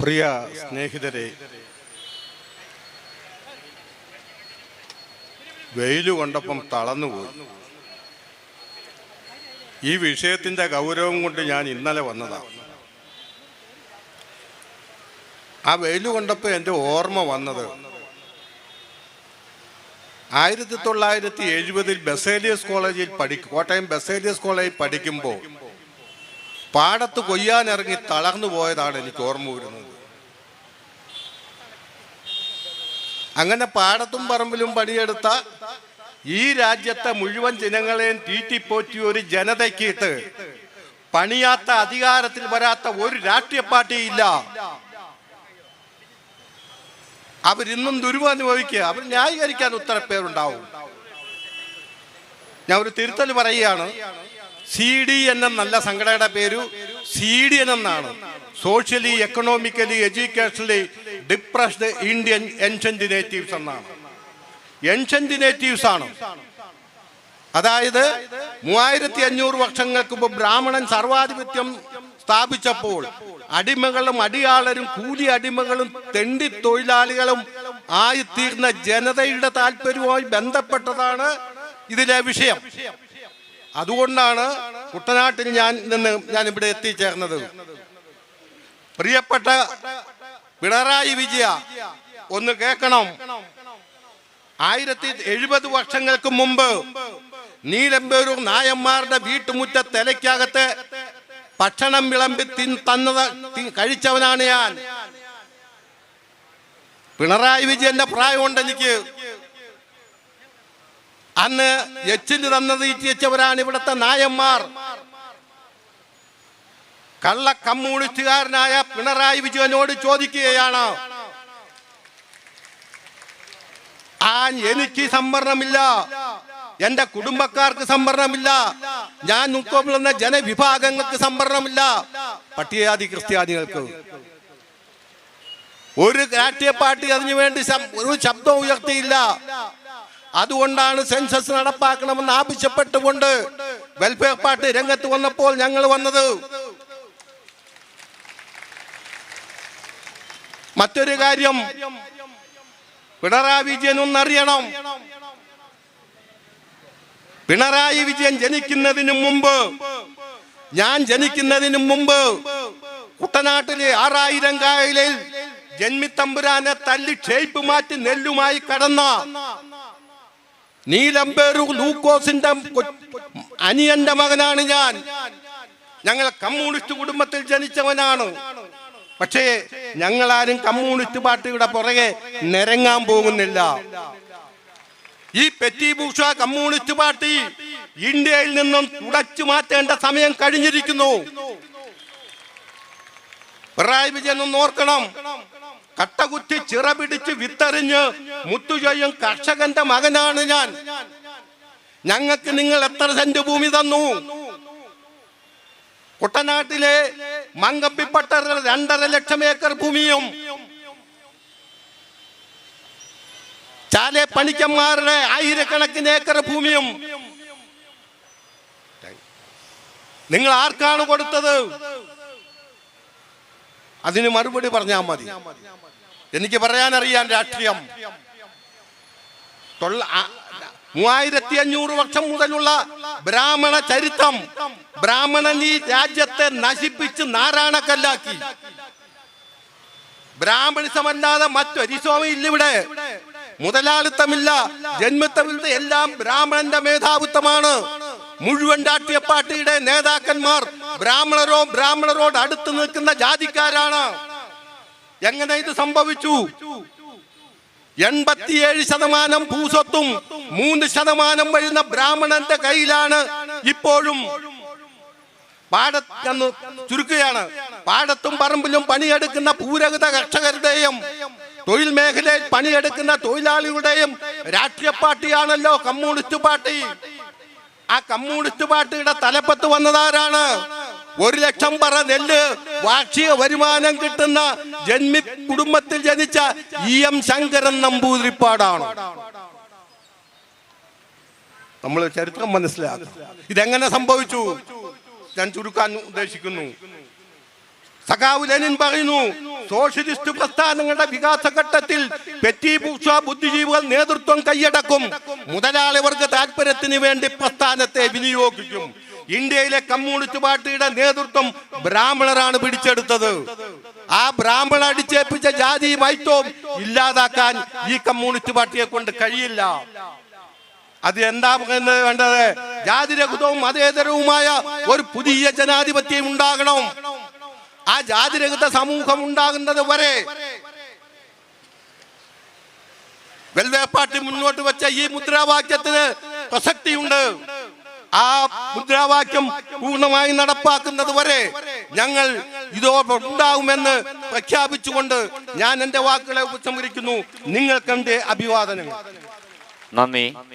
പ്രിയ സ്നേഹിതരെ വെയിൽ കൊണ്ടപ്പം തളർന്നുപോയി ഈ വിഷയത്തിന്റെ ഗൗരവം കൊണ്ട് ഞാൻ ഇന്നലെ വന്നതാണ് ആ വെയിൽ കൊണ്ടപ്പോൾ എന്റെ ഓർമ്മ വന്നത് ആയിരത്തി തൊള്ളായിരത്തി എഴുപതിൽ ബസേലിയസ് കോളേജിൽ പഠി കോട്ടയം ബസേലിയസ് കോളേജിൽ പഠിക്കുമ്പോൾ പാടത്ത് കൊയ്യാനിറങ്ങി തളർന്നു പോയതാണ് എനിക്ക് ഓർമ്മ വരുന്നത്. അങ്ങനെ പാടത്തും പറമ്പിലും പണിയെടുത്ത ഈ രാജ്യത്തെ മുഴുവൻ ജനങ്ങളെയും തീറ്റിപ്പോറ്റി ഒരു ജനതയ്ക്കിട്ട് പണിയാത്ത അധികാരത്തിൽ വരാത്ത ഒരു രാഷ്ട്രീയ പാർട്ടിയില്ല അവരിന്നും ദുരിതമനുഭവിക്കുക അവർ ന്യായീകരിക്കാൻ ഉത്തര പേരുണ്ടാവും ഞാൻ ഒരു തിരുത്തൽ പറയുകയാണ്. സി ഡി എന്ന നല്ല സംഘടനയുടെ പേരു സി ഡി എൻ എന്നാണ് socially economically educationally depressed Indian ancient natives എന്നാണ്. എൻഷന്റ് നേറ്റീവ്സ് ആണ്. അതായത് മൂവായിരത്തി അഞ്ഞൂറ് വർഷങ്ങൾക്ക് മുമ്പ് ബ്രാഹ്മണൻ സർവാധിപത്യം സ്ഥാപിച്ചപ്പോൾ അടിമകളും അടിയാളരും കൂലി അടിമകളും തെണ്ടി തൊഴിലാളികളും ആയിത്തീർന്ന ജനതയുടെ താല്പര്യവുമായി ബന്ധപ്പെട്ടതാണ് ഇതിലെ വിഷയം. അതുകൊണ്ടാണ് കുട്ടനാട്ടിൽ ഞാൻ നിന്ന് ഞാൻ ഇവിടെ എത്തിച്ചേർന്നത്. പ്രിയപ്പെട്ട പിണറായി വിജയ ഒന്ന് കേൾക്കണം. ആയിരത്തി എഴുപത് വർഷങ്ങൾക്ക് മുമ്പ് നീലമ്പേരൂർ നായന്മാരുടെ വീട്ടുമുറ്റ തലയ്ക്കകത്ത് ഭക്ഷണം വിളമ്പി തന്നത് കഴിച്ചവനാണ് ഞാൻ. പിണറായി വിജയന്റെ പ്രായമുണ്ട് എനിക്ക് അന്ന് എച്ചിന് തന്നത് ഈറ്റിച്ചവരാണ് ഇവിടുത്തെ നായന്മാർ. കള്ള കമ്മ്യൂണിസ്റ്റുകാരനായ പിണറായി വിജയനോട് ചോദിക്കുകയാണ്. ആ എനിക്ക് സംവരണമില്ല. എന്റെ കുടുംബക്കാർക്ക് സംവരണമില്ല. ഞാൻ ഉൾക്കൊള്ളുന്ന ജനവിഭാഗങ്ങൾക്ക് സംവരണമില്ല. പട്ടികജാതി ക്രിസ്ത്യാനികൾക്ക്. ഒരു രാഷ്ട്രീയ പാർട്ടി അതിനു വേണ്ടി ഒരു ശബ്ദം ഉയർത്തിയില്ല. അതുകൊണ്ടാണ് സെൻസസ് നടപ്പാക്കണമെന്ന് ആവശ്യപ്പെട്ടുകൊണ്ട് വെൽഫെയർ പാർട്ടി രംഗത്ത് വന്നപ്പോൾ ഞങ്ങൾ വന്നത്. മറ്റൊരു കാര്യം പിണറായി വിജയൻ ഒന്നറിയണം. പിണറായി വിജയൻ ജനിക്കുന്നതിന് മുമ്പ് ഞാൻ ജനിക്കുന്നതിന് മുമ്പ് കുട്ടനാട്ടിലെ ആറായിരം കായലിൽ ജന്മിത്തമ്പുരാനെ തല്ലി ക്ഷേപ്പ് മാറ്റി നെല്ലുമായി കടന്ന നീലമ്പേരു ലൂക്കോസിന്റെ അനിയന്റെ മകനാണ് ഞാൻ. ഞങ്ങൾ കമ്മ്യൂണിസ്റ്റ് കുടുംബത്തിൽ ജനിച്ചവനാണ്. പക്ഷേ ഞങ്ങളാരും കമ്മ്യൂണിസ്റ്റ് പാർട്ടിയുടെ പുറകെ നിരങ്ങാൻ പോകുന്നില്ല. ഈ പെറ്റി ഭൂഷ കമ്മ്യൂണിസ്റ്റ് പാർട്ടി ഇന്ത്യയിൽ നിന്നും തുടച്ചു മാറ്റേണ്ട സമയം കഴിഞ്ഞിരിക്കുന്നു. പിണറായി വിജയൻ ഒന്ന് ഓർക്കണം. കട്ടകുത്തി ചിറ പിടിച്ച് വിത്തറിഞ്ഞ് മുത്തുചൊയ്യും കർഷകന്റെ മകനാണ് ഞാൻ. ഞങ്ങൾക്ക് നിങ്ങൾ എത്ര സെന്റ് ഭൂമി തന്നു? കുട്ടനാട്ടിലെ മങ്കപ്പിപ്പട്ട രണ്ടര ലക്ഷം ഏക്കർ ഭൂമിയും ചാലെ പണിക്കന്മാരുടെ ആയിരക്കണക്കിന് ഏക്കർ ഭൂമിയും. നിങ്ങൾ ആർക്കാണ് കൊടുത്തത്? അതിന് മറുപടി പറഞ്ഞാൽ മതി. എനിക്ക് പറയാനറിയാൻ രാഷ്ട്രീയം. മൂവായിരത്തി അഞ്ഞൂറ് വർഷം മുതലുള്ള ബ്രാഹ്മണ ചരിത്രം ബ്രാഹ്മണൻ ഈ രാജ്യത്തെ നശിപ്പിച്ച് നാരായണക്കല്ലാക്കി. ബ്രാഹ്മണിസമല്ലാതെ മറ്റൊരിസ്വാമി ഇല്ല ഇവിടെ. മുതലാളിത്തമില്ല ജന്മത്തമില്ല എല്ലാം ബ്രാഹ്മണന്റെ മേധാവിത്വമാണ്. മുഴുവൻ രാഷ്ട്രീയ പാർട്ടിയുടെ നേതാക്കന്മാർ ബ്രാഹ്മണരോ ബ്രാഹ്മണരോട് അടുത്ത് നിൽക്കുന്ന ജാതിക്കാരാണ്. എങ്ങനെ ഇത് സംഭവിച്ചു? എൺപത്തിയേഴ് ശതമാനം ഭൂസ്വത്തും മൂന്ന് ശതമാനം വരുന്ന ബ്രാഹ്മണന്റെ കയ്യിലാണ് ഇപ്പോഴും പാടത്തെന്ന് ചുരുക്കുകയാണ്. പാടത്തും പറമ്പിലും പണിയെടുക്കുന്ന പൂരഹിത കർഷകരുടെയും തൊഴിൽ മേഖലയിൽ പണിയെടുക്കുന്ന തൊഴിലാളികളുടെയും രാഷ്ട്രീയ പാർട്ടിയാണല്ലോ കമ്മ്യൂണിസ്റ്റ് പാർട്ടി. ആ കമ്മ്യൂണിസ്റ്റ് പാർട്ടിയുടെ തലപ്പത്ത് വന്നതാരാണ് ഒരു ലക്ഷം പറ നെല്ല്. വാർഷിക വരുമാനം കിട്ടുന്ന ജന്മി കുടുംബത്തിൽ ജനിച്ച ഇ എം ശങ്കരൻ നമ്പൂതിരിപ്പാടാണ്. നമ്മൾ ചരിത്രം മനസ്സിലാക്കും ഇതെങ്ങനെ സംഭവിച്ചു? ഞാൻ ചുരുക്കാൻ ഉദ്ദേശിക്കുന്നു. സഖാവ് ലെനിൻ പറയുന്നു സോഷ്യലിസ്റ്റ് പ്രസ്ഥാനങ്ങളുടെ വികാസഘട്ടത്തിൽ പെറ്റി ബൂർഷ്വ ബുദ്ധിജീവികൾ നേതൃത്വം കൈയടക്കും. മുതലാളി വർഗ താല്പര്യത്തിന് വേണ്ടി പ്രസ്ഥാനത്തെ വിനിയോഗിക്കും. ഇന്ത്യയിലെ കമ്മ്യൂണിസ്റ്റ് പാർട്ടിയുടെ നേതൃത്വം ബ്രാഹ്മണരാണ് പിടിച്ചെടുത്തത്. ആ ബ്രാഹ്മണ അടിച്ചേൽപ്പിച്ച ജാതി വൈത്വം ഇല്ലാതാക്കാൻ ഈ കമ്മ്യൂണിസ്റ്റ് പാർട്ടിയെ കൊണ്ട് കഴിയില്ല. അത് എന്താ വേണ്ടത്? ജാതിരഹിതവും മതേതരവുമായ ഒരു പുതിയ ജനാധിപത്യം ഉണ്ടാകണം. ആ ജാതിരഹിത സമൂഹം ഉണ്ടാകുന്നത് വരെ വെൽഫെയർ പാർട്ടി മുന്നോട്ട് വെച്ച ഈ മുദ്രാവാക്യത്തിന് പ്രസക്തിയുണ്ട്. ആ മുദ്രാവാക്യം പൂർണമായി നടപ്പാക്കുന്നത് വരെ ഞങ്ങൾ ഇതോടൊപ്പമുണ്ടാകുമെന്ന് പ്രഖ്യാപിച്ചുകൊണ്ട് ഞാൻ എന്റെ വാക്കുകളെ ഉപസംഹരിക്കുന്നു. നിങ്ങൾക്ക് അഭിവാദനങ്ങൾ. നന്ദി.